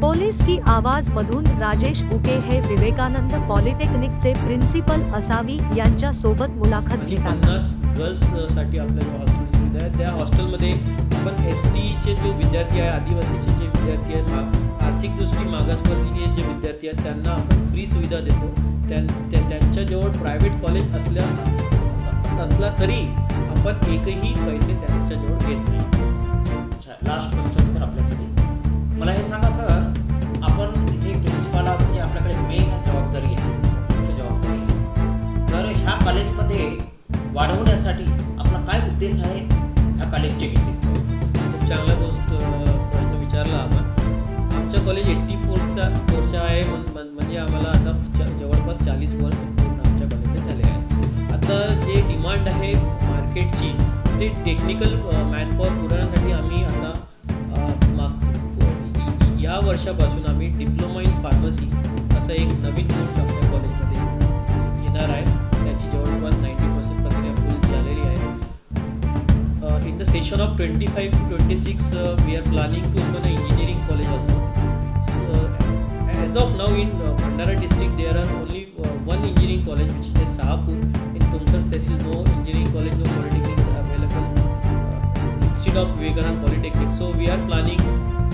Police की आवाज मधून राजेश उके हे विवेकानंद पॉलिटेक्निकचे प्रिन्सिपल असावी यांच्या सोबत मुलाखत आणि घेतात. पन्नास गर्ल्ससाठी आपल्याला हॉस्टेल सुविधा आहे. त्या हॉस्टेलमध्ये आपण एस टीचे जे विद्यार्थी आहे आदिवासीचे जे विद्यार्थी आहेत मा- आर्थिक दृष्टी मागासवर्गीय जे विद्यार्थी आहेत त्यांना आपण फ्री सुविधा देतो. त्यां त्या- त्यांच्याजवळ प्रायव्हेट कॉलेज असल्या असला तरी आपण एकही पैसे त्यांच्याजवळ घेत नाही. वाढवण्यासाठी आपला काय उद्देश आहे ह्या कॉलेजचे घेते खूप चांगला गोष्ट प्रश्न विचारला आपण. आमचं कॉलेज एट्टी फोरचा वर्ष आहे म्हणजे आम्हाला आता जवळपास चाळीस वर्ष पूर्ण आमच्या कॉलेजचे झाले आहे आता जे डिमांड आहे मार्केटची ते टेक्निकल मॅनपॉवर पुरवण्यासाठी आम्ही आता माग या वर्षापासून आम्ही diploma in pharmacy session of 25 to 26 uh, we are planning to open an engineering college also so, uh, as of now in uh, Bhandara district there are only uh, one engineering college which is at Sahapur in Tumsar Tehsil no engineering college no polytechnic is available uh, instead of Vivekanand Polytechnic so we are planning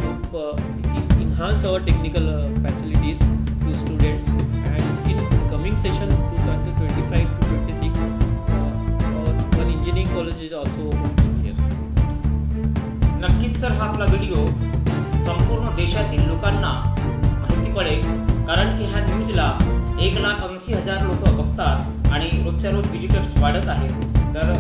to uh, en- enhance our technical uh, facilities to students नक्कीच हा आपला video हो. संपूर्ण देशातील लोकांना माहिती पडेल कारण की ह्या न्यूजला एक लाख ऐंशी हजार लोक बघतात आणि रोजच्या रोज विजिटर्स वाढत आहेत. तर